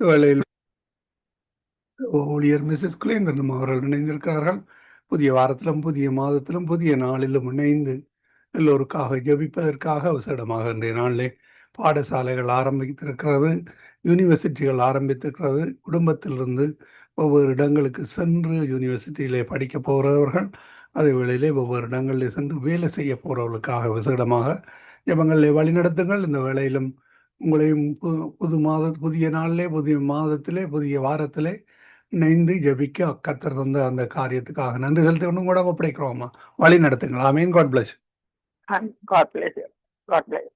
வேளையில் ஊழியர் மிஸ்ஸஸ் குலேந்திரனும் அவர்கள் இணைந்திருக்கிறார்கள். புதிய வாரத்திலும் புதிய மாதத்திலும் புதிய நாளிலும் இணைந்து எல்லோருக்காக ஜபிப்பதற்காக அவசரமாக இன்றைய நாளிலே பாடசாலைகள் ஆரம்பித்திருக்கிறது யூனிவர்சிட்டிகள் ஆரம்பித்திருக்கிறது. குடும்பத்திலிருந்து ஒவ்வொரு இடங்களுக்கு சென்று யூனிவர்சிட்டியிலே படிக்க போகிறவர்கள் அதே வேளையிலே ஒவ்வொரு இடங்களிலே சென்று வேலை செய்ய போகிறவர்களுக்காக விசேடமாக ஜபங்களிலே வழிநடத்துங்கள். இந்த வேளையிலும் உங்களையும் புது மாத புதிய நாளிலே புதிய மாதத்திலே புதிய வாரத்திலே இணைந்து ஜெபிக்க கத்தர் தந்த அந்த காரியத்துக்காக நன்றி செலுத்தி ஒன்றும் கூட ஒப்படைக்கிறோம்மா வழி நடத்துங்களா. மீன் God bless God bless God bless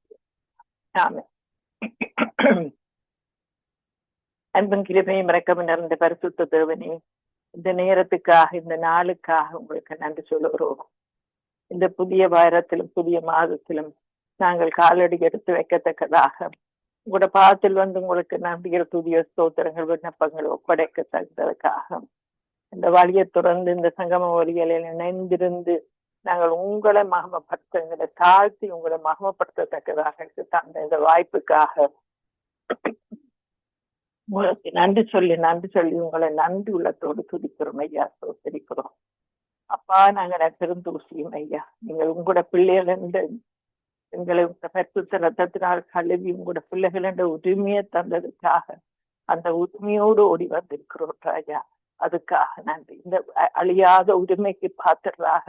அன்பும் கிருபையும் இறக்கம் நிறைந்த பரிசுத்த தேவனே இந்த நேரத்துக்காக இந்த நாளுக்காக உங்களுக்கு நன்றி சொல்லுகிறோம். இந்த புதிய வாரத்திலும் புதிய மாதத்திலும் நாங்கள் காலடி எடுத்து வைக்கத்தக்கதாக உங்களோட பாதத்தில் வந்து உங்களுக்கு நம்பிகள் துதிய ஸ்தோத்திரங்கள் விண்ணப்பங்கள் ஒப்படைக்கத்தக்கதற்காக இந்த வழியை தொடர்ந்து இந்த சங்கம வழிகளில் இணைந்திருந்து நாங்கள் உங்களை மகமப்படுத்த எங்களை தாழ்த்தி உங்களை மகமப்படுத்தத்தக்கதாக தந்த. இந்த வாய்ப்புக்காக உங்களுக்கு நன்றி சொல்லி நன்றி சொல்லி உங்களை நன்றி உள்ளத்தோடு துதிக்கிறோம் ஐயா சோத்தரிக்கிறோம் அப்பா நாங்க பெருந்தூசியும் ஐயா. நீங்கள் உங்களோட பிள்ளைகள் எங்களை உங்க பரிசுத்த ரத்தத்தினால் கழுவி உங்களோட பிள்ளைகள் என்ற உரிமையை தந்ததுக்காக அந்த உரிமையோடு ஓடி வந்திருக்கிறோம் ராஜா. அதுக்காக நன்றி. இந்த அழியாத உரிமைக்கு பாத்திரராக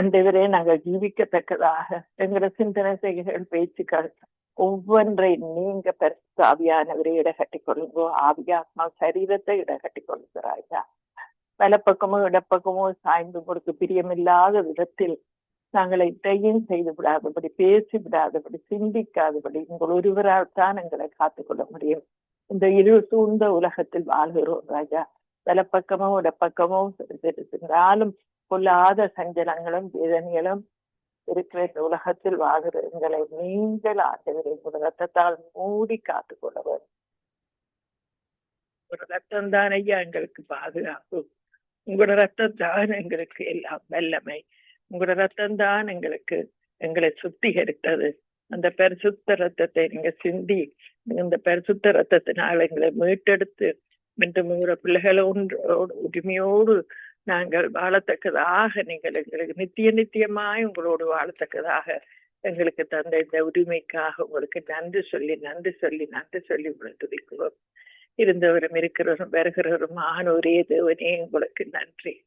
அந்தவரே நாங்கள் ஜீவிக்கத்தக்கதாக எங்களோட சிந்தனை செய்கைகள் பேச்சுக்கள் ஒவ்வொன்றை நீங்க பெருசு ஆவியானவரை இடகட்டி கொள்ளுங்கோ. ஆவியாத்மா சரீரத்தை இடகட்டி ராஜா. வலப்பக்கமோ இடப்பக்கமோ சாய்ந்து உங்களுக்கு பிரியமில்லாத விதத்தில் நாங்களை தையும் செய்து விடாதபடி பேசி விடாதபடி சிந்திக்காதபடி உங்கள் ஒருவரால் தான் எங்களை காத்துக்கொள்ள முடியும். இந்த இரு சூழ்ந்த உலகத்தில் வாழ்கிறோம் ராஜா. வலப்பக்கமோ இடப்பக்கமோ இருந்தாலும் கொல்லாத சஞ்சலங்களும் வேதனைகளும் இருக்கிற இந்த உலகத்தில் வாழ்கிற எங்களை நீங்கள் ஆசைகளை ஒரு ரத்தத்தால் மூடி காத்துக்கொள்ள வேண்டும் ஒரு ரத்தம் தான் ஐயா எங்களுக்கு பாதுகாப்பு. உங்களோட ரத்தம் தான் எங்களுக்கு எல்லாம் வல்லமை. உங்களோட ரத்தம் தான் எங்களுக்கு எங்களை சுத்திகரித்தது. அந்த பரிசுத்த ரத்தத்தை நீங்க சிந்தி இந்த பரிசுத்த ரத்தத்தினால் எங்களை மீட்டெடுத்து மீண்டும் உங்களோட பிள்ளைகளை ஒன்றோடு உரிமையோடு நாங்கள் வாழத்தக்கதாக நீங்கள் எங்களுக்கு நித்திய நித்தியமாய் உங்களோடு வாழத்தக்கதாக எங்களுக்கு தந்த இந்த உரிமைக்காக உங்களுக்கு நன்றி சொல்லி நன்றி சொல்லி நன்றி சொல்லி உங்களை துதிக்கிறோம். இருந்தவரும் இருக்கிறவரும் வருகிறவரும் ஒரே தேவனே உங்களுக்கு நன்றி.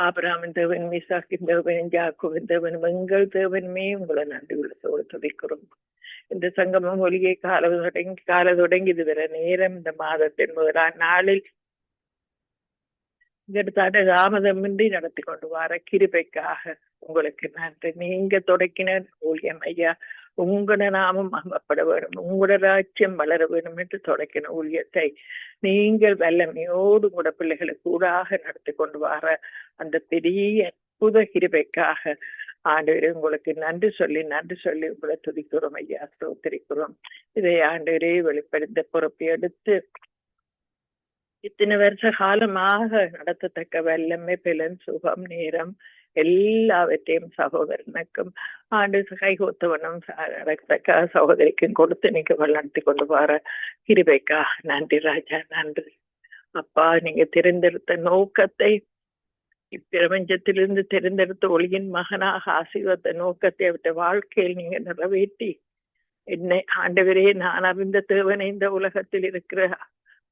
ஆபராமின் தேவன் மிசாக்கின் தேவன் ஜாக்குவின் தேவன் எங்கள் தேவனுமே உங்களை நன்றி உள்ளத்தோடு துதிக்கிறோம். இந்த சங்கமம் ஒளியை கால தொடங்கி கால தொடங்கி இதுவரை நேரம் இந்த மாதத்தின் முதலாம் நாளில் இதற்கான தாமதமின்றி நடத்தி கொண்டு வர கிருபைக்காக உங்களுக்கு நன்றி. நீங்க தொடக்கின ஊழியம் ஐயா உங்களோட நாமம் மகமப்பட வேணும் உங்களோட ராஜ்யம் வளர வேணும் என்று தொடக்கின ஊழியத்தை நீங்கள் வல்லமையோடு கூட பிள்ளைகளுக்கு ஊடாக நடத்தி கொண்டு வர அந்த பெரிய அற்புத கிருபைக்காக ஆண்டவரே உங்களுக்கு நன்றி சொல்லி நன்றி சொல்லி உங்களை துதிக்கிறோம் ஐயா ஸ்தோத்திரிக்கிறோம். இதை ஆண்டவரே வெளிப்படுத்த பொறுப்பை எடுத்து இத்தனை வருஷ காலமாக நடத்தத்தக்க வல்லமை பிலன் சுகம் நேரம் எல்லாவற்றையும் சகோதரனுக்கும் ஆண்டு கைகோத்தவனும் ரத்தக்கா சகோதரிக்கும் கொடுத்து நீங்க வழிநடத்தி கொண்டு வர கிருபைக்கா நன்றி ராஜா நன்றி அப்பா நீங்க தெரிந்தெடுத்த நோக்கத்தை இப்பிரபஞ்சத்திலிருந்து தெரிந்தெடுத்த ஒளியின் மகனாக ஆசீர்வத்த நோக்கத்தை அவற்றை வாழ்க்கையில் நீங்க நிறைவேற்றி என்னை ஆண்டவரே நான் அறிந்த தேவனை இந்த உலகத்தில் இருக்கிற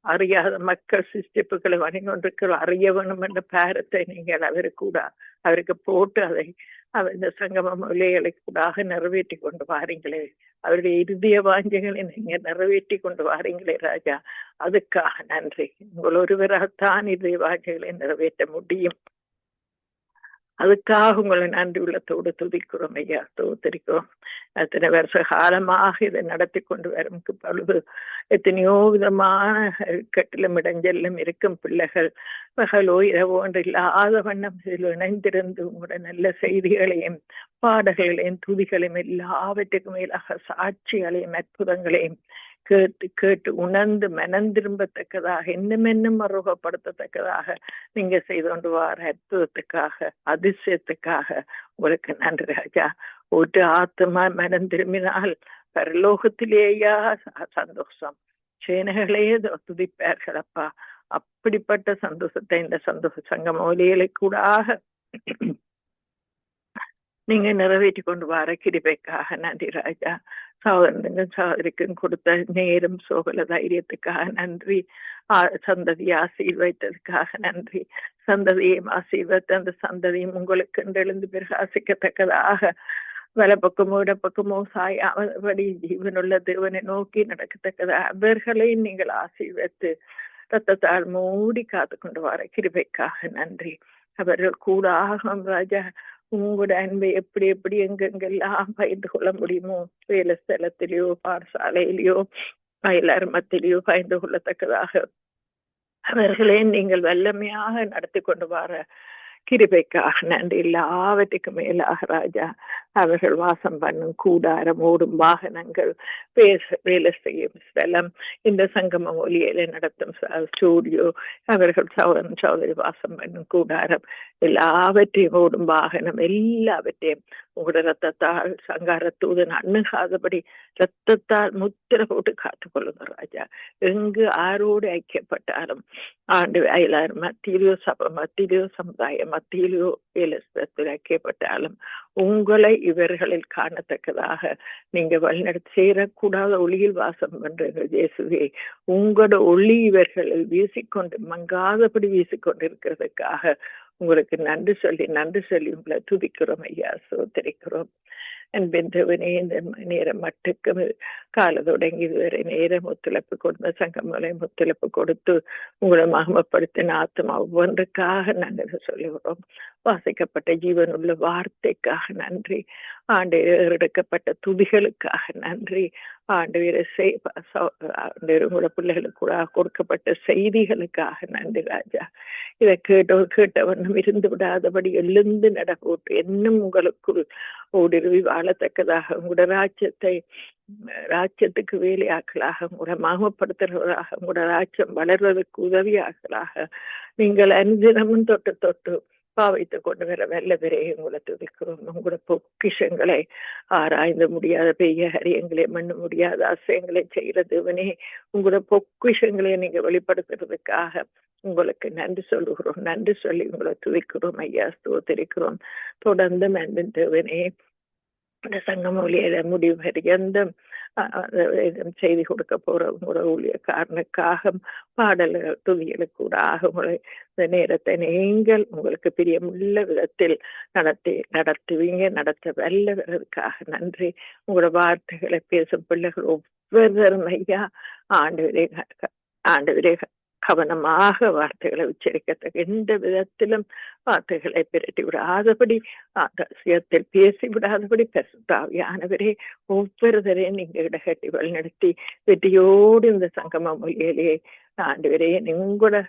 அறியாத மக்கள் சிஸ்டிப்புகளை வணங்கிக்கொண்டிருக்கிற அறிய வேணும் என்ற பாரத்தை நீங்கள் அவருக்கு கூட அவருக்கு போட்டு அதை அவர் இந்த சங்கம மொழிகளை கூடாக நிறைவேற்றி கொண்டு வாரீங்களே. அவருடைய இறுதிய வாஞ்சைகளை நீங்க நிறைவேற்றி கொண்டு வாரீங்களே ராஜா. அதுக்காக நன்றி. உங்கள் ஒருவராகத்தான் இறுதிய வாஞ்சைகளை நிறைவேற்ற முடியும். அதுக்காக உங்களை நன்றி உள்ளத்தோடு துதிக்கிறோம் ஐயா. தோத்திருக்கிறோம் அத்தனை வருஷ காலமாக இதை நடத்தி கொண்டு வரும் பொழுது எத்தனையோ விதமான கட்டிலும் இடைஞ்சலும் இருக்கும் பிள்ளைகள் பகலோ இரவோ என்று இல்லாத வண்ணம் இதில் இணைந்திருந்து உங்களோட நல்ல செய்திகளையும் பாடல்களையும் துதிகளையும் எல்லாவற்றுக்கும் மேலாக சாட்சிகளையும் அற்புதங்களையும் கேட்டு கேட்டு உணர்ந்து மனம் திரும்பத்தக்கதாக இன்னும் இன்னும் நீங்க செய்து கொண்டு வர அற்புதத்துக்காக அதிசயத்துக்காக உங்களுக்கு நன்றி ராஜா. ஒரு ஆத்மா மனம் திரும்பினால் பரலோகத்திலேயா சந்தோஷம். சேனைகளையே துதிப்பார்கள் அப்பா. அப்படிப்பட்ட சந்தோஷத்தை இந்த சந்தோஷ சங்கம் ஒலிகளை கூடாக நீங்க நிறைவேற்றி கொண்டு வர கிருபைக்காக நன்றி ராஜா சகோதரனுக்கும் சகோதரிக்கும் கொடுத்த நேரம் சோகல தைரியத்துக்காக நன்றி சந்ததியை ஆசீர்வைத்ததுக்காக நன்றி சந்ததியையும் ஆசீர்வத்து அந்த சந்ததியும் உங்களுக்கு எழுந்து பிரகாசிக்கத்தக்கதாக வலப்பக்கமோ இடப்பக்கமோ சாயாமபடி ஜீவனுள்ள தேவனை நோக்கி நடக்கத்தக்கதாக அவர்களையும் நீங்கள் ஆசீர்வத்து ரத்தத்தால் மூடி காத்து கொண்டு வர கிருபைக்காக நன்றி அவர்கள் கூடாக ராஜா உங்களோட அன்பை எப்படி எப்படி எங்கெங்கெல்லாம் பகிர்ந்து கொள்ள முடியுமோ வேலை ஸ்தலத்திலேயோ பாடசாலையிலேயோ பயிலர்மத்திலேயோ பகிர்ந்து கொள்ளத்தக்கதாக. அவர்களே நீங்கள் வல்லமையாக நடத்தி கொண்டு வர கிருபைக்காக நன்றி. எல்லாவற்றுக்கும் மேலாக ராஜா. அவர்கள் வாசம் பண்ணும் கூடாரம் ஓடும் வாகனங்கள் பேச வேலை செய்யும் ஸ்தலம் இந்த சங்கம ஒலியில நடத்தும் ஸ்டூடியோ அவர்கள் சௌதரன் சௌதரி வாசம் பண்ணும் கூடாரம் எல்லாவற்றையும் ஓடும் வாகனம் எல்லாவற்றையும். உங்களோட ரத்தத்தால் சங்கார தூதன் அணுகாதபடி ரத்தத்தால் முத்திர போட்டு காத்து கொள்ளுங்க ராஜா. எங்கு ஆரோடு ஐக்கியப்பட்டாலும் ஆண்டு அயலார் மத்தியிலோ சப மத்தியிலோ சமுதாயம் மத்தியிலோ வேலஸ்தத்தில் உங்களை இவர்களில் காணத்தக்கதாக நீங்க வழிநடத்தி சேரக்கூடாத ஒளியில் வாசம் பண்றீங்க இயேசுவே. உங்களோட ஒளி இவர்களில் வீசிக்கொண்டு மங்காதபடி வீசிக்கொண்டிருக்கிறதுக்காக உங்களுக்கு நன்றி சொல்லி நன்றி சொல்லி உங்களை துதிக்கிறோம் ஐயா சோதரிக்கிறோம் அன்பின்றவனே இந்த நேரம் மட்டுக்கு கால தொடங்கி இதுவரை நேரம் ஒத்துழைப்பு கொடுத்த சங்கமலை ஒத்துழைப்பு கொடுத்து உங்களை மகமப்படுத்தின ஆத்மா ஒவ்வொன்றுக்காக நாங்கள் சொல்லுகிறோம் வாசிக்கப்பட்ட ஜீவனுள்ள வார்த்தைக்காக நன்றி ஆண்டு எடுக்கப்பட்ட துதிகளுக்காக நன்றி ஆண்டு ஆண்டு உங்களோட பிள்ளைகளுக்கு கொடுக்கப்பட்ட செய்திகளுக்காக நன்றி ராஜா இதை கேட்ட கேட்டவண்ணம் இருந்து விடாதபடி எழுந்து நடக்கூட்டு என்னும் உங்களுக்குள் ஊடுருவி வாழத்தக்கதாக கூட ராஜ்யத்தை ராஜ்யத்துக்கு வேலையாக்கலாக உங்களோட மகமப்படுத்துகிறவராக உங்களோட ராஜ்யம் வளர்வதற்கு உதவியாக்கலாக நீங்கள் அனுதினமும் தொட்டு தொட்டு பாவைத்துக் கொண்டு வர வல்லவரே உங்களை துதிக்கிறோம் உங்களோட பொக்கிஷங்களை ஆராய்ந்து முடியாத பெய்ய ஹரியங்களை மண்ண முடியாத ஆசையங்களை செய்யறதுவனே உங்களோட பொக்கிஷங்களை நீங்க வெளிப்படுத்துறதுக்காக உங்களுக்கு நன்றி சொல்லுகிறோம் நன்றி சொல்லி உங்களை துதிக்கிறோம் ஐயா ஸ்தோத்திரிக்கிறோம். தொடர்ந்து மண்பின் தேவனே. இந்த சங்கமொழியில முடிவு எந்த செய்தி கொடுக்க போற உங்களோட ஊழியக்காரனுக்காக பாடல்கள் துதிகளுக்கூடாக உங்களை இந்த நேரத்தை நீங்கள் உங்களுக்கு பிரியமுள்ள விதத்தில் நடத்தி நடத்துவீங்க நடத்த வல்லவர்களுக்காக நன்றி. உங்களோட வார்த்தைகளை பேசும் பிள்ளைகள் ஒவ்வொருவரும் ஐயா ஆண்டு விரை ஆண்டு விரை கவனமாக வார்த்தைகளை உச்சரிக்கத்தக்க எந்த விதத்திலும் வார்த்தைகளை பிரட்டி விடாதபடி ரகசியத்தில் பேசி விடாதபடி பரிசுத்தாவியானவரே ஒவ்வொருவரையும் நீங்க இடகட்டி வழிநடத்தி வெற்றியோடு இந்த சங்கம மொழியிலே ஆண்டு உங்களோட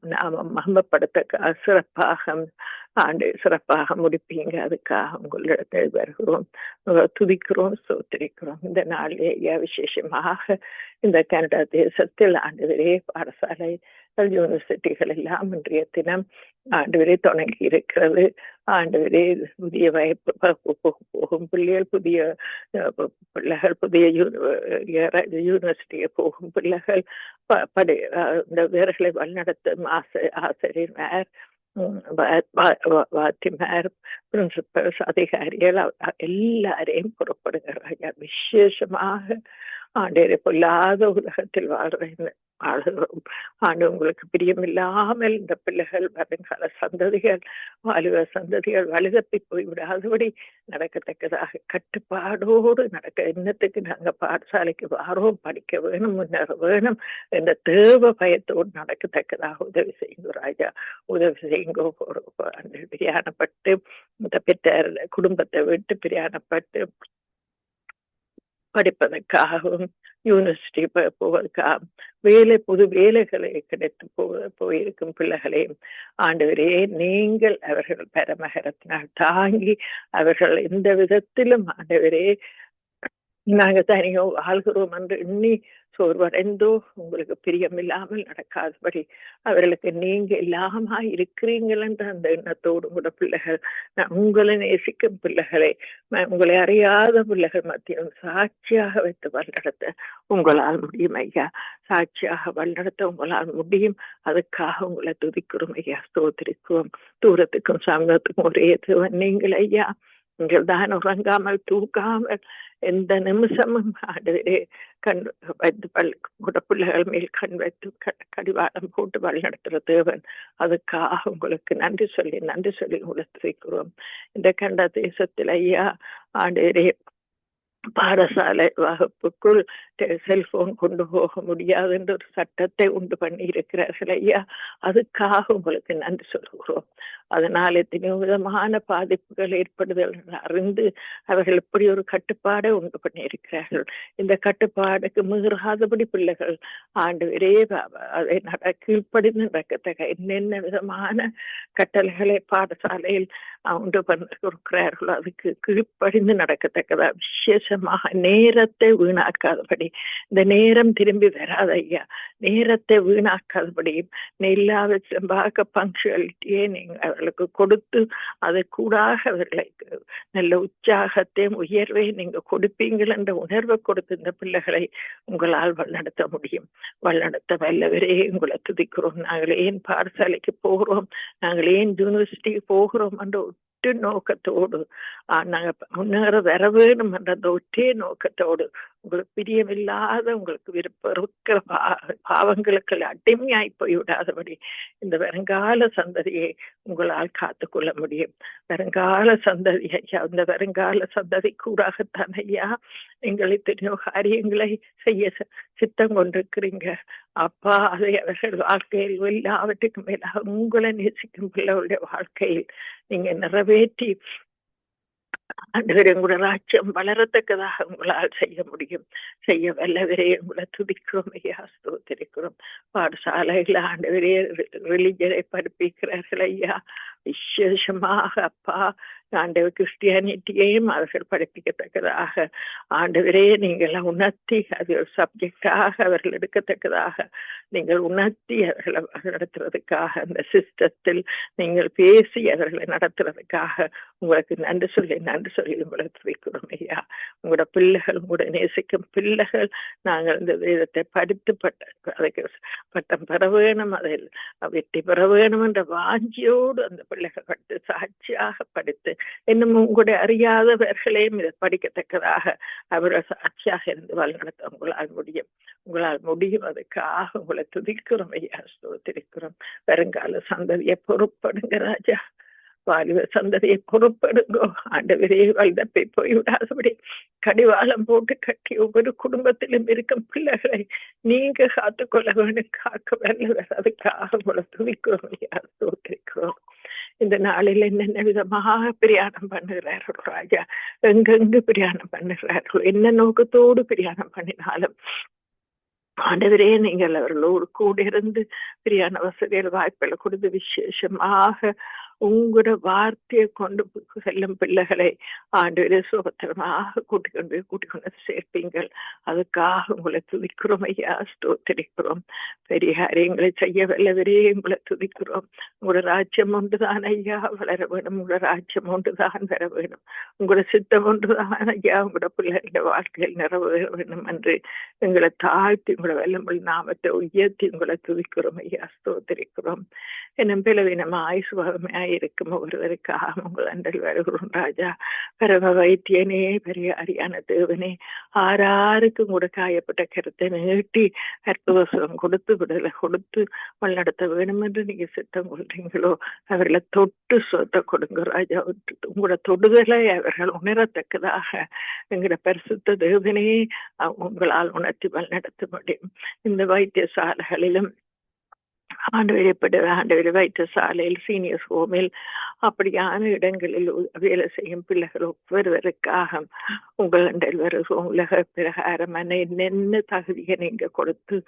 நாம மகமப்படுத்த சிறப்பாக ஆண்டு சிறப்பாக முடிப்பீங்க. அதுக்காக உங்களிடத்தில் வருகிறோம். துதிக்கிறோம் சோத்திரிக்கிறோம் இந்த நாளிலே விசேஷமாக இந்த கனடா தேசத்தில் ஆண்டு பாடசாலை மக்கள் யூனிவர்சிட்டிகள் எல்லாம் இன்றைய தினம் ஆண்டு வரை தொடங்கி இருக்கிறது. ஆண்டு வரை புதிய வயப்பு போகும் பிள்ளைகள் புதிய பிள்ளைகள் புதிய யூனிவர்சிட்டியை போகும் பிள்ளைகள் படி இந்த வீரர்களை வழிநடத்தும் ஆசை ஆசிரியர் வாத்திமார் பிரின்சிபல்ஸ் அதிகாரிகள் எல்லாரையும் புறப்படுகிறார்கள். விசேஷமாக ஆண்டேரை பொல்லாத உலகத்தில் வாழ்ற ஆளுகிறோம். ஆண்டு உங்களுக்கு பிரியமில்லாமல் இந்த பிள்ளைகள் வருங்கால சந்ததிகள் வாலிப சந்ததிகள் வலுதப்பி போய்விடாதபடி நடக்கத்தக்கதாக கட்டுப்பாடோடு நடக்க என்னத்துக்கு நாங்கள் பாடசாலைக்கு வாரோம் படிக்க வேணும் முன்னேற வேணும் என்ற தேவ பயத்தோடு நடக்கத்தக்கதாக உதவி செய்யுங்க ராஜா. உதவி செய்யுங்க அந்த பிரியாணப்பட்டு இந்த பெற்றார் குடும்பத்தை விட்டு பிரியாணப்பட்டு படிப்பதற்காகவும் யூனிவர்சிட்டி போவதற்காக வேலை புது வேலைகளை கிடைத்து போ போயிருக்கும் பிள்ளைகளையும் ஆண்டவரே நீங்கள் அவர்கள் பரமகரத்தினால் தாங்கி அவர்கள் எந்த விதத்திலும் ஆண்டவரே நாங்க தனியோ வாழ்கிறோம் என்று எண்ணி சோர்வடைந்தோ உங்களுக்கு பிரியமில்லாமல் நடக்காதபடி அவர்களுக்கு நீங்க எல்லாமா இருக்கிறீங்கள் என்ற அந்த எண்ணத்தோடு கூட பிள்ளைகள் நான் உங்களை நேசிக்கும் பிள்ளைகளை உங்களை அறியாத பிள்ளைகள் மத்தியும் சாட்சியாக வைத்து வழிநடத்த உங்களால் முடியும் ஐயா. சாட்சியாக வழிநடத்த உங்களால் முடியும். அதுக்காக உங்களை துதிக்கிறோம் ஐயா. ஸ்தோத்திரிக்கிறோம். தூரத்துக்கும் சமூகத்துக்கும் ஒரே தேவன் நீங்கள் ஐயா. நீங்கள் தான் உறங்காமல் தூக்காமல் எந்த நிமிஷமும் ஆண்டவரே கண் வைத்து பல் கூட பிள்ளைகள் மேல் கண் வைத்து கடிவாளம் போட்டு வழி நடத்துகிற தேவன் அதுக்காக உங்களுக்கு நன்றி சொல்லி நன்றி சொல்லி உங்களை துதிக்கிறோம் இந்த கண்ட தேசத்தில் ஐயா ஆண்டவரே பாடசாலை வகுப்புக்குள் செல்போன் கொண்டு போக முடியாது என்ற ஒரு சட்டத்தை உண்டு பண்ணி இருக்கிறார்கள் ஐயா அதுக்காக உங்களுக்கு நன்றி சொல்கிறோம் அதனால் எத்தனையோ விதமான பாதிப்புகள் ஏற்படுதல் அறிந்து அவர்கள் இப்படி ஒரு கட்டுப்பாடை உண்டு பண்ணி இருக்கிறார்கள் இந்த கட்டுப்பாடுக்கு மீறாதபடி பிள்ளைகள் ஆண்டு வரே அதை நட கீழ்ப்படிந்து நடக்கத்தக்க என்னென்ன விதமான கட்டளைகளை பாடசாலையில் உண்டு பண்ணிருக்கிறார்களோ அதுக்கு கீழ்ப்படிந்து நடக்கத்தக்கதா? விசேஷமாக நேரத்தை வீணாக்காதபடி. இந்த நேரம் திரும்பி வராத ஐயா. நேரத்தை வீணாக்காதபடியும் இல்லாத பார்க்க பங்க்சுவாலிட்டியே நீங்கள் அவர்களுக்கு கொடுத்து அதை கூடாக அவர்களை நல்ல உற்சாகத்தையும் உயர்வையும் நீங்க கொடுப்பீங்கள் என்ற உணர்வை கொடுத்து இந்த பிள்ளைகளை உங்களால் வழிநடத்த முடியும். வழிநடத்த வல்லவரே உங்களை துதிக்கிறோம். நாங்கள் ஏன் பாடசாலைக்கு போகிறோம்? நாங்கள் ஏன் யூனிவர்சிட்டிக்கு போகிறோம் என்ற ஒட்டு நோக்கத்தோடு நாங்க முன்னேற வர வேணும் என்ற அந்த ஒற்றே நோக்கத்தோடு உங்களுக்கு பிரியமில்லாத உங்களுக்கு விருப்ப பாவங்களுக்கு அடிமையாய் போய்விடாதபடி இந்த வருங்கால சந்ததியை உங்களால் காத்து கொள்ள முடியும். வருங்கால சந்ததி ஐயா இந்த வருங்கால சந்ததி கூடாகத்தான் ஐயா நீங்கள் இத்தனையோ காரியங்களை செய்ய சித்தம் கொண்டிருக்கிறீங்க. அப்பா அதை அவர்கள் வாழ்க்கையில் எல்லாவற்றுக்கும் மேலாக உங்களை நேசிக்கும் பிள்ளைகளுடைய வாழ்க்கையில் நீங்க நிறைவேற்றி ஆண்டவர் உங்களோட ராஜ்யம் வளரத்தக்கதாக உங்களால் செய்ய முடியும். செய்ய வல்லவரே உங்களை துதிக்கிறோம் ஐயா ஸ்தோத்திருக்கிறோம். பாடசாலையில் ஆண்டவரே ரிலிஜனை படிப்பிக்கிறார்கள் ஐயா. விசேஷமாக அப்பா ஆண்டவர் கிறிஸ்டியானிட்டியையும் அவர்கள் படிப்பிக்கத்தக்கதாக ஆண்டவரே நீங்கள் உணர்த்தி அது ஒரு சப்ஜெக்டாக அவர்கள் எடுக்கத்தக்கதாக நீங்கள் உணர்த்தி அவர்களை நடத்துறதுக்காக அந்த சிஸ்டத்தில் நீங்கள் பேசி அவர்களை நடத்துறதுக்காக உங்களுக்கு நன்றி சொல்லி நன்றி சொல்லி உங்களை துவைக்கிறோம் ஐயா உங்களோட பிள்ளைகள் உங்களோட நேசிக்கும் பிள்ளைகள் நாங்கள் இந்த வேதத்தை படித்து பட்ட அதுக்கு பட்டம் பெற வேணும் அதில் வெற்றி பெற வேணும் என்ற வாஞ்சியோடு அந்த பிள்ளைகள் படித்து சாட்சியாக படித்து இன்னும் உங்களுடைய அறியாதவர்களையும் இதை படிக்கத்தக்கதாக அவர்கள் சாட்சியாக இருந்து வழிநடத்த உங்களால் முடியும். உங்களால் முடியும் அதுக்காக உங்களை துதிக்கிறோம் ஐயா ஸ்தோத்திருக்கிறோம். வருங்கால சந்ததியை பொறுப்படுங்க ராஜா. வாலிப சந்ததியை பொறுப்படுங்கோ. ஆண்டவரே வல்தப்பை போய்விடாதபடி கடிவாளம் போட்டு கட்டி ஒவ்வொரு குடும்பத்திலும் இருக்கும் பிள்ளைகளை நீங்க காத்துக்கொள்ள வேண்டும் காக்க வல்லவர் அதுக்காக உங்களை துதிக்கிறோம் இந்த நாளில் என்னென்ன விதமாக பிரயாணம் பண்ணுகிறார்கள் ராஜா எங்கெங்கு பிரயாணம் பண்ணுகிறார்கள் என்ன நோக்கத்தோடு பிரயாணம் பண்ணினாலும் ஆண்டவரே நீங்கள் அவர்களோடு கூட இருந்து பிரியான வசதிகள் வாய்ப்புகளை கொடுத்து விசேஷமாக உங்களோட வார்த்தையை கொண்டு செல்லும் பிள்ளைகளை ஆண்டு சுபத்திரமாக கூட்டிக் கொண்டு கூட்டிக் கொண்டு சேர்ப்பீங்கள். அதுக்காக உங்களை துதிக்கிறோம் ஐயா ஸ்தோத்திரிக்கிறோம். பெரிய காரியங்களை செய்ய வல்லவரே உங்களை துதிக்கிறோம். உங்களோட ராஜ்யம் ஒன்றுதான் ஐயா வளர வேணும். உங்களோட ராஜ்யம் ஒன்றுதான் வர வேணும். உங்களோட சித்தம் ஒன்றுதான் ஐயா உங்களோட பிள்ளைகளோட வாழ்க்கையில் நிறைவேற வேண்டும் என்று எங்களை தாழ்த்தி உங்களோட வெள்ளமொழி நாமத்தை உயர்த்தி உங்களை துதிக்கிறோம் ஐயா ஸ்தோத்திரிக்கிறோம். என்னும் பிளவினமாய் சுகமாய் இருக்கும் ஒருவருக்காக உங்கள் அண்டல் வருகிறோம் ராஜா பரம வைத்தியனே பெரிய அரியான தேவனே ஆறாருக்கும் கூட காயப்பட்ட கருத்தை நீட்டி அற்புத சுகம் கொடுத்து விடலை கொடுத்து வழிநடத்த வேணும் என்று நீங்க சித்தம் கொள்றீங்களோ அவர்களை தொட்டு சொத்தை கொடுங்க ராஜா உங்களோட தொடுதலை அவர்கள் உணரத்தக்கதாக எங்களோட பரிசுத்த தேவனே உங்களால் உணர்த்தி வழிநடத்த முடியும் இந்த வைத்தியசாலைகளிலும் ஆண்டவர் எப்படி ஆண்டவர் வைத்தியசாலையில் சீனியர்ஸ் ஹோமில். அப்படியான இடங்களில் வேலை செய்யும் பிள்ளைகள் ஒவ்வொருவருக்காக உங்கள் அண்டல் உலக பிரகாரம் என்னென்ன தகுதியை நீங்க கொடுத்து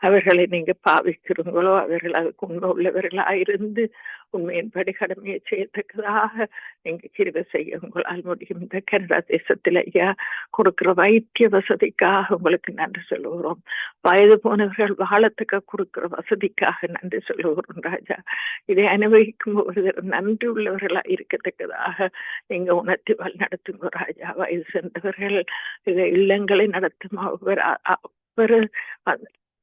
அவர்களை நீங்க பாவிக்கிறீங்களோ அவர்கள் அதுக்கு உண்மை உள்ளவர்களாக இருந்து உண்மையின்படி கடமையை செய்யத்தக்கதாக. நீங்க கிருவை செய்ய உங்களால் முடியும் இந்த கனடா தேசத்தில் ஐயா. கொடுக்கிற வைத்திய வசதிக்காக உங்களுக்கு நன்றி சொல்லுகிறோம். வயது போனவர்கள் வாழத்துக்கு கொடுக்கிற வசதிக்காக நன்றி சொல்லுகிறோம் ராஜா. இதை அனுபவிக்கும் போது நன்றி உள்ளவர்களா இருக்கத்தக்கதாக நீங்க உணர்த்தி வழி நடத்துங்க ராஜா. வயது சென்றவர்கள் இதை இல்லங்களை நடத்தும் அவர் அவர்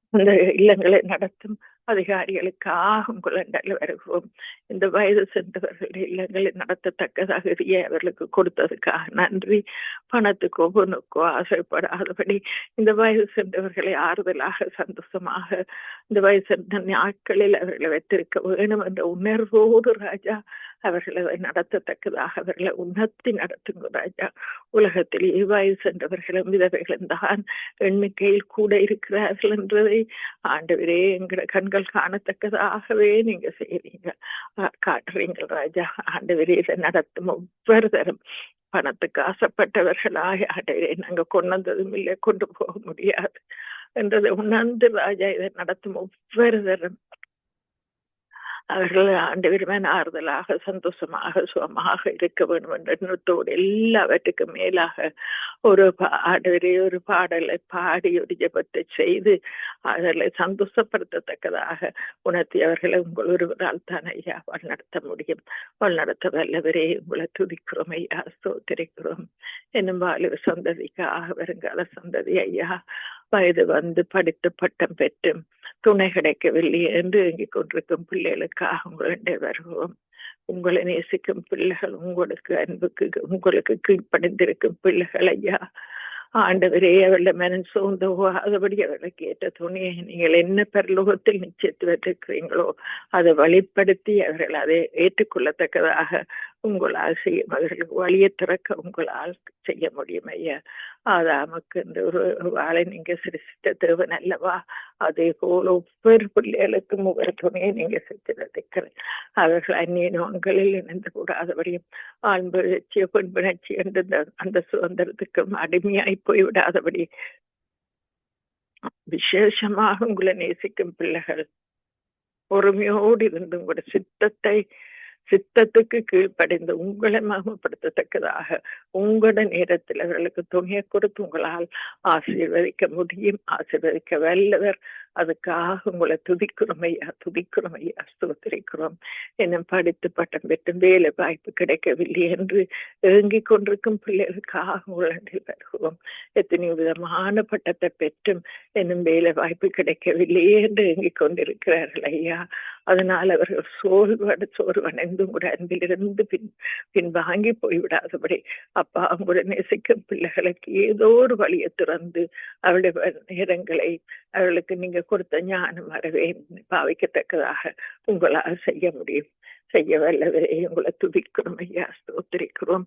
அந்த இல்லங்களை நடத்தும் அதிகாரிகளுக்காக குலங்கள் வருகும் இந்த வயது சென்றவர்கள் இல்லங்களை நடத்தத்தக்கதாக அவர்களுக்கு கொடுத்ததுக்காக நன்றி. பணத்துக்கோ பொண்ணுக்கோ ஆசைப்படாதபடி இந்த வயது சென்றவர்களை ஆறுதலாக சந்தோஷமாக இந்த வயசு நாட்களில் அவர்களை வைத்திருக்க வேணும் என்ற உணர்வோடு ராஜா அவர்களை நடத்தத்தக்கதாக அவர்களை உணர்த்தி நடத்துங்க ராஜா உலகத்தில் வயது சென்றவர்களும் விதவைகளும் தான் எண்ணிக்கையில் கூட இருக்கிறார்கள் என்றதை ஆண்டவரே எங்களை கண்கள் காணத்தக்கதாகவே நீங்க செய்யறீங்க காட்டுறீங்க ராஜா ஆண்டவரே இதை நடத்தும் ஒவ்வொரு தரம் பணத்துக்கு ஆசைப்பட்டவர்களாக ஆண்டவரே நாங்க கொண்டு வந்ததும் இல்லை கொண்டு போக முடியாது என்றதை உணர்ந்து ராஜா இதை நடத்தும் ஒவ்வொரு தரம் அவர்கள் ஆண்டவருமான ஆறுதலாக சந்தோஷமாக சுகமாக இருக்க வேண்டும் என்ற எண்ணத்தோடு எல்லாவற்றுக்கும் மேலாக ஒரு ஆண்டவரே ஒரு பாடலை பாடி ஒரு ஜபத்தை செய்து அவர்களை சந்தோஷப்படுத்தத்தக்கதாக உணர்த்தி அவர்களை உங்கள் ஒருவரால் தான் ஐயா வழிநடத்த முடியும். வழிநடத்த வல்லவரே உங்களை துதிக்கிறோம் ஐயா சோத்திரிக்கிறோம் என்னும் வாலிப சந்ததிக்காக வருங்கால சந்ததி ஐயா. வயது வந்து படித்து பட்டம் பெற்றும் துணை கிடைக்கவில்லை என்று இயங்கிக் கொண்டிருக்கும் பிள்ளைகளுக்காக உங்களுடைய வருவோம் உங்களை நேசிக்கும் பிள்ளைகள் உங்களுக்கு அன்புக்கு உங்களுக்கு கீழ்ப்படைந்திருக்கும் பிள்ளைகள் ஐயா. ஆண்டவரே அவளை மனம் சோர்ந்து போகாதபடி அவளுக்கு ஏற்ற துணியை நீங்கள் என்ன பரலோகத்தில் நிச்சயத்து வைத்திருக்கிறீங்களோ அதை வழிப்படுத்தி அவர்கள் அதை ஏற்றுக்கொள்ளத்தக்கதாக உங்களால் செய்ய அவர்களுக்கு வழியை திறக்க உங்களால் செய்ய முடியும் ஐயா. ஆதாமுக்கு இந்த ஒரு வாழை நீங்க சிரிசித்த தேவன் அல்லவா? அதே போல ஒவ்வொரு பிள்ளைகளுக்கும் ஒவ்வொரு துணையை நீங்க செஞ்சிருக்கிறேன் அவர்கள் அந்நிய நோன்களில் இணைந்து கூடாதபடியும் ஆண்பிழச்சிய பெண்பிணச்சி என்ற அந்த சுதந்திரத்துக்கும் அடிமையாய் போய்விடாதபடி விசேஷமாக உங்களை நேசிக்கும் பிள்ளைகள் பொறுமையோடு இருந்து உங்களோட சித்தத்தை சித்தத்துக்கு கீழ்ப்படைந்து உங்களை மகமப்படுத்தத்தக்கதாக உங்களோட நேரத்தில் அவர்களுக்கு துணையை கொடுத்து உங்களால் ஆசீர்வதிக்க முடியும். ஆசீர்வதிக்க வல்லவர். அதுக்காக உங்களை துதிக்கிறோம் ஐயா துதிக்கிறோம் ஐயா ஸ்தோத்திரிக்கிறோம். என்ன படித்து பட்டம் பெற்று வேலை வாய்ப்பு கிடைக்கவில்லை என்று ஏங்கிக் கொண்டிருக்கும் பிள்ளைகளுக்காக உங்களில் வருகிறோம் எத்தனையோ விதமான பட்டத்தை பெற்றும் என்னும் வேலை வாய்ப்பு கிடைக்கவில்லையே என்று ஏங்கிக் கொண்டிருக்கிறார்கள் ஐயா. அதனால் அவர்கள் சோர்வடு சோர்வடைந்து உங்களுடைய அன்பிலிருந்து பின் பின் வாங்கி போய்விடாதபடி அப்பா உங்களுடைய நேசிக்கும் பிள்ளைகளுக்கு ஏதோ ஒரு வழியை திறந்து அவருடைய நேரங்களை அவர்களுக்கு நீங்க கொடுத்த ஞானம் வரவே பாவிக்கத்தக்கதாக உங்களால் செய்ய முடியும். செய்ய வல்லவரே உங்களை துதிக்கிறோம் ஐயா ஸ்தோத்திரிக்கிறோம்.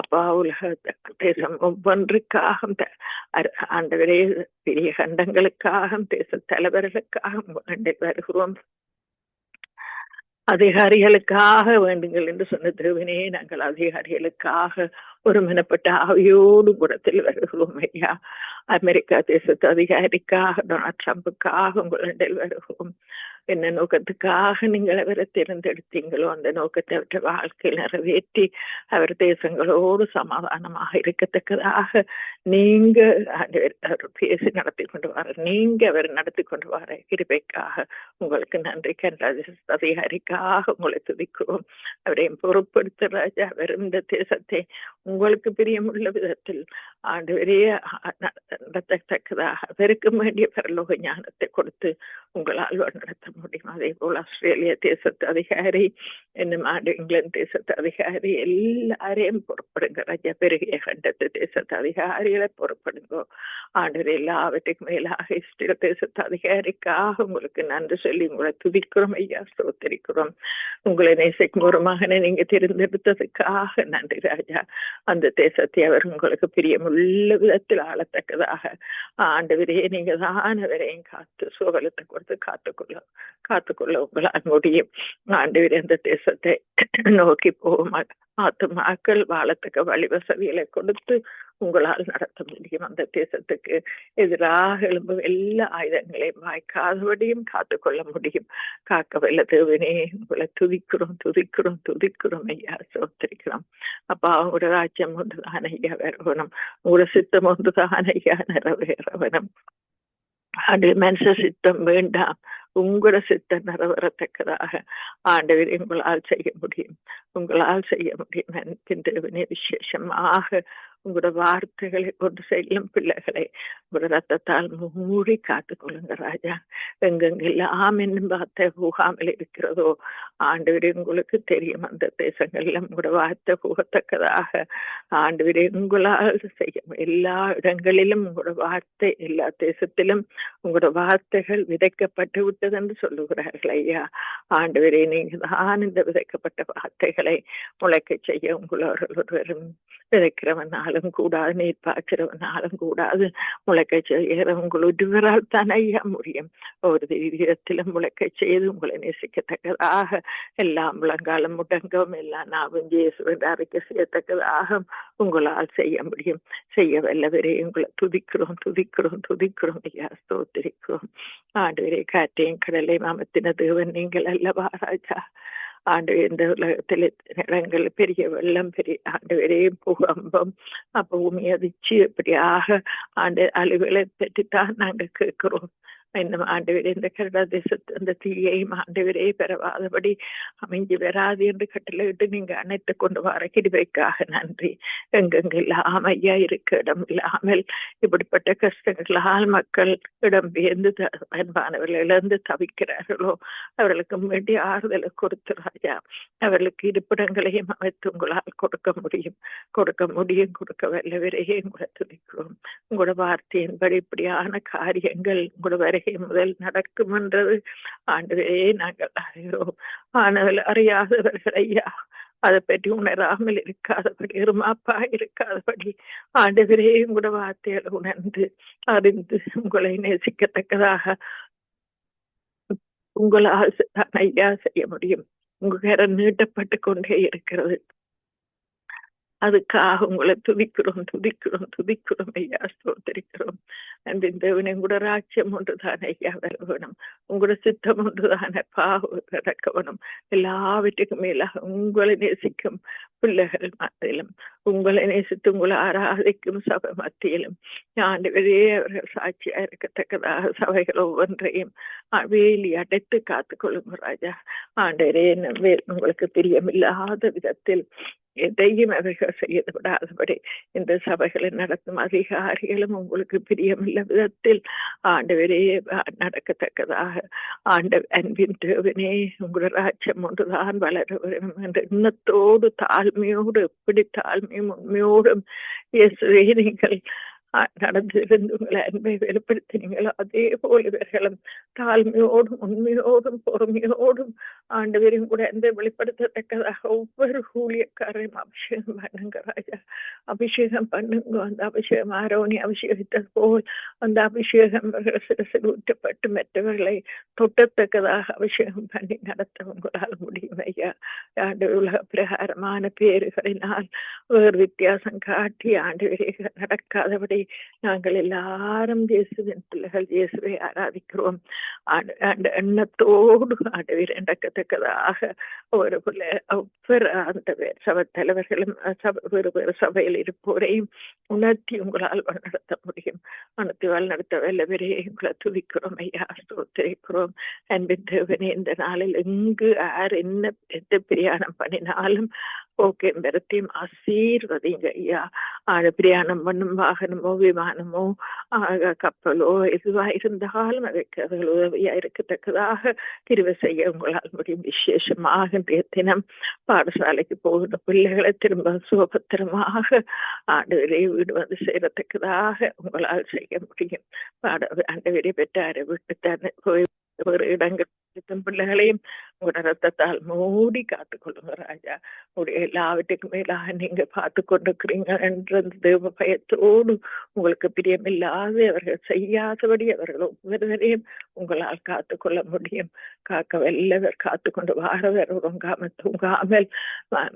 அப்பா உலக தேசம் ஒவ்வொன்றுக்காக ஆண்டவரே பெரிய கண்டங்களுக்காக தேச தலைவர்களுக்காக வருகிறோம். அதிகாரிகளுக்காக வேண்டுங்கள் என்று சொன்ன திருவினே நாங்கள் அதிகாரிகளுக்காக ஒருமனப்பட்ட ஆவியோடு குணத்தில் வருகிறோம் ஐயா. அமெரிக்கா தேசத்து அதிகாரிக்காக டொனால்ட் ட்ரம்புக்காக உங்களிடம் வருகிறோம் என்ன நோக்கத்துக்காக நீங்கள் அவரை தேர்ந்தெடுத்தீங்களோ அந்த நோக்கத்தை அவற்றை வாழ்க்கையில் நிறைவேற்றி அவர் தேசங்களோடு சமாதானமாக இருக்கத்தக்கதாக நீங்க அவர் பேசி நடத்தி கொண்டு வர நீங்க அவர் நடத்தி கொண்டு வர கிருபைக்காக உங்களுக்கு நன்றி கன்றாஜ அதிகாரிக்காக உங்களை துதிக்கிறோம். அவரையும் பொறுப்படுத்த ராஜா அவர் இந்த தேசத்தை உங்களுக்கு பிரியமுள்ள விதத்தில் ஆண்டு வரைய நடத்தத்தக்கதாக அவருக்கு வேண்டிய பரலோக ஞானத்தை கொடுத்து உங்களால் நடத்த முடியும் அதே போல் ஆஸ்திரேலிய தேசத்து அதிகாரி என்னும் ஆண்டு இங்கிலாந்து தேசத்து அதிகாரி எல்லாரையும் பொறுப்படுங்க ரஜ பெருகிய கண்டத்து தேசத்து அதிகாரிகளை பொறுப்படுங்க ஆண்டு எல்லாவற்றுக்கும் மேலாக இஸ்ரேல் தேசத்து அதிகாரிக்காக உங்களுக்கு நன்றி சொல்லி உங்களை துதிக்கிறோம் ஐயா ஸ்தோத்திரிக்கிறோம் உங்களை நேசிக்கும் ஒரு மகனை நீங்க தேர்ந்தெடுத்ததுக்காக நன்றி ராஜா அந்த தேசத்தை அவர் உங்களுக்கு பிரியமுள்ள விதத்தில் ஆளத்தக்கதாக ஆண்டவரையே நீங்க தான் அவரையும் காத்து சுகலத்தை கொடுத்து காத்துக்கொள்ளும் காத்துக்கொள்ள உங்களால் முடியும் ஆண்டவரே அந்த தேசத்தை நோக்கி போகும் ஆத்துமாக்கள் வாழத்துக்கு வழிவசதிகளை கொடுத்து உங்களால் நடத்த முடியும் அந்த தேசத்துக்கு எதிராக எழும்பும் எல்லா ஆயுதங்களையும் வாய்க்காதபடியும் காத்துக்கொள்ள முடியும் காக்க வல்ல தேவனே உங்களை துதிக்கிறோம் துதிக்கிறோம் துதிக்கிறோம் ஐயா சோத்திரிக்கிறோம் அப்பா உங்களோட ராஜ்யம் ஒன்றுதான் ஐயா வரவணும் உங்களோட சித்தம் ஒன்றுதான் ஐயா நிறைவேறவனும் ஆண்டு மனுஷ சித்தம் வேண்டாம் உங்களோட சித்தம் நிறவரத்தக்கதாக ஆண்டவர் உங்களால் செய்ய முடியும் உங்களால் செய்ய முடியும் என்கின்ற தேவனே விசேஷமாக உங்களோட வார்த்தைகளை கொண்டு செல்லும் பிள்ளைகளை உங்களோட ரத்தத்தால் மூடி காத்து கொள்ளுங்க ராஜா எங்கெங்கெல்லாம் என்னும் வார்த்தை போகாமல் இருக்கிறதோ ஆண்டு உங்களுக்கு தெரியும் அந்த தேசங்கள்ல உங்களோட வார்த்தை போகத்தக்கதாக ஆண்டவரே உங்களால் செய்யும் எல்லா இடங்களிலும் உங்களோட வார்த்தை எல்லா தேசத்திலும் உங்களோட வார்த்தைகள் விதைக்கப்பட்டு விட்டது என்று சொல்லுகிறார்கள் ஐயா. ஆண்டவரே நீங்க தான் இந்த விதைக்கப்பட்ட வார்த்தைகளை முளைக்க செய்ய உங்களோட ஒருவரும் விதைக்கிறவனாலும் கூடாது நீர் பாய்க்கிறவனாலும் கூடாது முளைக்க செய்கிறவங்கள் ஒருவரால் தான் ஐயா முடியும் ஒரு விதத்திலும் முளைக்க செய்து உங்களை நேசிக்கத்தக்கதாக எல்லா முழங்காலும் முடங்கவும் எல்லா நாவும் இயேசுவின் அறிக்கை செய்யத்தக்கதாக உங்களால் செய்ய முடியும் செய்ய வல்லவரே உங்களை துதிக்கிறோம் துதிக்கிறோம் துதிக்கிறோம் ஐயா ஸ்தோத்திரிக்கிறோம் ஆண்டு காற்றையும் கடலை மாமத்தின தேவன் நீங்கள் அல்லவா ராஜா ஆண்டு இந்த உலகத்தில் இடங்கள் பெரிய வெள்ளம் பெரிய ஆண்டு வரே பூகம்பம் பூமி அதிர்ச்சி இப்படியாக ஆண்டு அழிவுகளை பெற்றுத்தான் நாங்கள் கேட்கிறோம் இந்த ஆண்டவரே இந்த கனடா தேசத்து அந்த தீயையும் ஆண்டவரே பெறவாதபடி அமைஞ்சு வராது என்று கட்டளையிட்டு நீங்க அனைத்து கொண்டு வர கிருபைக்காக நன்றி எங்கெங்க இல்லாம ஐயா இருக்க இடம் இல்லாமல் இப்படிப்பட்ட கஷ்டங்களால் மக்கள் இடம் பெயர்ந்து அன்பானவர்கள் இழந்து தவிக்கிறார்களோ அவர்களுக்கு வேண்டிய ஆறுதலை கொடுத்து ராஜா அவர்களுக்கு இருப்பிடங்களையும் அமைத்து உங்களால் கொடுக்க முடியும் கொடுக்க முடியும் கொடுக்க வல்லவரையே உங்களை துணிக்கிறோம் உங்களோட வார்த்தையின்படி இப்படியான காரியங்கள் உங்களோட வரை முதல் நடக்கும் என்றது ஆண்டுகளே நாங்கள் அறிகிறோம் ஆனால் அறியாதவர்கள் ஐயா. அதை பற்றி உணராமல் இருக்காதபடி இருமாப்பா இருக்காதபடி ஆண்டவரே உங்களோட வார்த்தைகளை உணர்ந்து அறிந்து உங்களை நேசிக்கத்தக்கதாக உங்களால் ஐயா செய்ய முடியும். உங்க கரம் நீட்டப்பட்டு கொண்டே இருக்கிறது. அதுக்காக உங்களை துதிக்கிறோம் துதிக்கிறோம் துதிக்கிறோம் ஐயா ஸ்தோத்திரிக்கிறோம். அந்த தேவனை உங்களோட ராஜ்யம் ஒன்றுதான் ஐயா வரவேணும் உங்களோட சித்தம் ஒன்றுதான பாவ நடக்க எல்லாவற்றுக்கும் மேலாக உங்களை நேசிக்கும் பிள்ளைகள் மத்தியிலும். உங்களை நேசித்து உங்களை ஆராதிக்கும் சபை மத்தியிலும். ஆண்டு ஆண்டவரே அவர்கள் சாட்சியா இருக்கத்தக்கதாக சபைகள் ஒவ்வொன்றையும் வேலி அடைத்து காத்துக்கொள்ளும் ராஜா. ஆண்டவரே உங்களுக்கு பிரியமில்லாத விதத்தில் எதையும் அவைகள் செய்துவிடாதபடி இந்த சபைகளை நடத்தும் அதிகாரிகளும் உங்களுக்கு பிரியமில்ல விதத்தில் ஆண்டவரே நடக்கத்தக்கதாக ஆண்ட அன்பின் தேவனே உங்களோட ராஜ்யம் ஒன்றுதான் வளர வேண்டும் என்ற எண்ணத்தோடு தாழ்மையோடு எப்படி தாழ்மையும் உண்மையோடும் இயேசுவே நீங்கள் நடந்திருந்து உங்களை அன்பை வெளிப்படுத்தினீங்களோ அதே போல் இவர்களும் தாழ்மையோடும் உண்மையோடும் பொறுமையோடும் ஆண்டவரையும் கூட அன்பை வெளிப்படுத்தத்தக்கதாக ஒவ்வொரு ஊழியக்காரையும் அபிஷேகம் பண்ணுங்க ராஜா அபிஷேகம் பண்ணுங்க அந்த அபிஷேகம் ஆரோனி அபிஷேகித்தது போல் அந்த அபிஷேகம் சிறசில் ஊற்றப்பட்டு மற்றவர்களை தொட்டத்தக்கதாக அபிஷேகம் பண்ணி நடத்த உங்களால் முடியும் ஐயா ஆண்டு உலக பிரகாரமான பேறுகளினால் வேறு வித்தியாசம் காட்டி ஆண்டு நடக்காதபடி நாங்கள் எல்லாரும் இயேசுவின் பிள்ளைகள் இயேசுவை ஆராதிக்கிறோம் ஆண்டு எண்ணத்தோடு ஆண்டவர் நடக்கத்தக்கதாக ஒரு பிள்ளை ஒவ்வொரு அந்த சபை தலைவர்களும் சபை வேறு வேறு சபையில் நீங்கள் இருப்போரையும் உணர்த்தி உங்களால் நடத்த முடியும் உணர்த்தி நடத்த வல்லவரே உங்களை துதிக்கிறோம் ஐயா ஸ்தோத்திரிக்கிறோம் அன்பின் தேவனே இந்த நாளில் எங்கு யார் என்ன எந்த பிரயாணம் பண்ணினாலும் ஓகே பெறத்தையும் ஆசீர்வதிங்க ஐயா ஆன பிரயாணம் பண்ணும் வாகனமோ விமானமோ கப்பலோ எதுவா இருந்தாலும் அதற்கு அவர்கள் உதவியா இருக்கத்தக்கதாக திருவை செய்ய உங்களால் முடியும் விசேஷமாக இன்றைய தினம் பாடசாலைக்கு போகிற பிள்ளைகளை திரும்ப சுபத்திரமாக ஆண்டவரே வீடு வந்து செய்யறதுக்குதாக உங்களால் செய்ய முடியும் பாட பெற்ற பெற்றாரை விட்டு தானே போய் வேறு இடங்கள் பிள்ளைகளையும் உங்களோட ரத்தத்தால் மூடி காத்துக்கொள்ளுங்க ராஜா உடைய எல்லாவற்றுக்கும் மேலாக நீங்க பார்த்து கொண்டிருக்கிறீங்க என்ற தேவ பயத்தோடு உங்களுக்கு பிரியமில்லாத அவர்கள் செய்யாதபடி அவர்கள் ஒவ்வொருவரையும் உங்களால் காத்து கொள்ள முடியும் காக்க வல்லவர் காத்து கொண்டு வாரவர் உறங்காம தூங்காமல்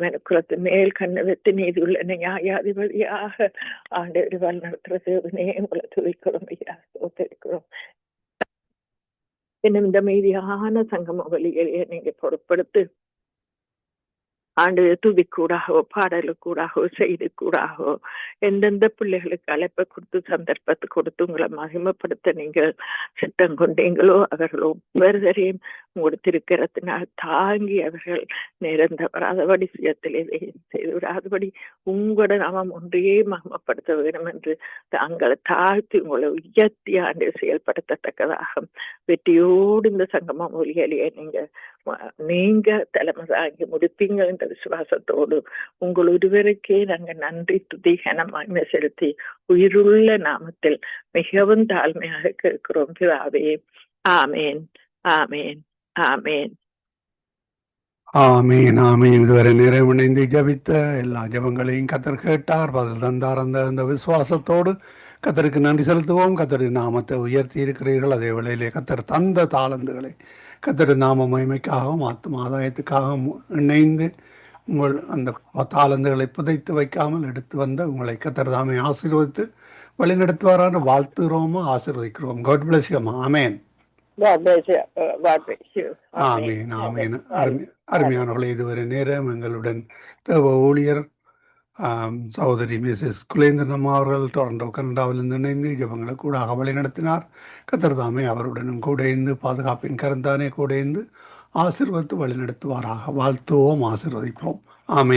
மனுக்குலத்து மேல் கண்ணை வெத்து நீதி உள்ள நியாயாதிபதியாக ஆண்டு வழிநடத்துற தேவனே உங்களை துதிக்கிறோம் ஐயா சோதரிக்கிறோம் இன்னும் இந்த மீதியான சங்கம வழிகளையே நீங்க பொருட்படுத்து ஆண்டு துதிக்கூடாகவோ பாடலுக்கூடாகவோ செய்திக்கூடாகவோ எந்தெந்த பிள்ளைகளுக்கு அழைப்பை கொடுத்து சந்தர்ப்பத்தை கொடுத்து உங்களை மகிமைப்படுத்த நீங்கள் சித்தம் கொண்டீங்களோ அவர்கள் ஒவ்வொருவரையும் உங்களோட தாங்கி அவர்கள் நிரந்தவராதபடி சுயத்திலே செய்து விடாதபடி உங்களோட நாமம் ஒன்றையே மகிமப்படுத்த வேண்டும் என்று தங்களை தாழ்த்தி உங்களை உயர்த்தி ஆண்டு செயல்படுத்தத்தக்கதாக வெற்றியோடு இந்த சங்கம மொழிகளையே நீங்க நீங்க தலைமை தாங்கி முடிப்பீங்க என்ற விசுவாசத்தோடு உங்கள் ஒருவருக்கே நாங்கள் நன்றி துதி கனமாக செலுத்தி உயிருள்ள நாமத்தில் மிகவும் தாழ்மையாக கேட்கிறோம். பிதாவே ஆமேன் ஆமேன் ஆமேன். ஆமீன் ஆமீன். இதுவரை நிறைவடைந்து ஜபித்த எல்லா ஜபங்களையும் கத்தர் கேட்டார். பதில் தந்தார். அந்த அந்த விசுவாசத்தோடு கத்தருக்கு நன்றி செலுத்துவோம். கத்தருக்கு நாமத்தை உயர்த்தி இருக்கிறீர்கள். அதே வேளையிலே கத்தர் தந்த தாளந்துகளை கத்தரு நாம மகிமைக்காகவும் ஆத்ம ஆதாயத்துக்காகவும் இணைந்து உங்கள் அந்த தாளந்துகளை புதைத்து வைக்காமல் எடுத்து வந்த உங்களை கத்தர் தாமே ஆசீர்வதித்து வழிநடத்துவாரான வாழ்த்துகிறோமோ ஆசீர்வதிக்கிறோம். காட் பிளஸ் யூ ஆமேன் ஆமீன். ஆமீன் அருமை அருமையானவர்களை இதுவரை நேரம் எங்களுடன் தேவ ஊழியர் சகோதரி மிஸ்எஸ் குலேந்திரன் அம்மா அவர்கள் டொரண்டோ கனடாவிலிருந்து இணைந்து ஜபங்களை கூட அகவலை நடத்தினார் கத்தர்தாமே அவருடனும் கூட இருந்து பாதுகாப்பின் கரந்தானே கூட இருந்து ஆசிர்வத்து வழிநடத்துவாராக. வாழ்த்துவோம் ஆசிர்வதிப்போம். ஆமே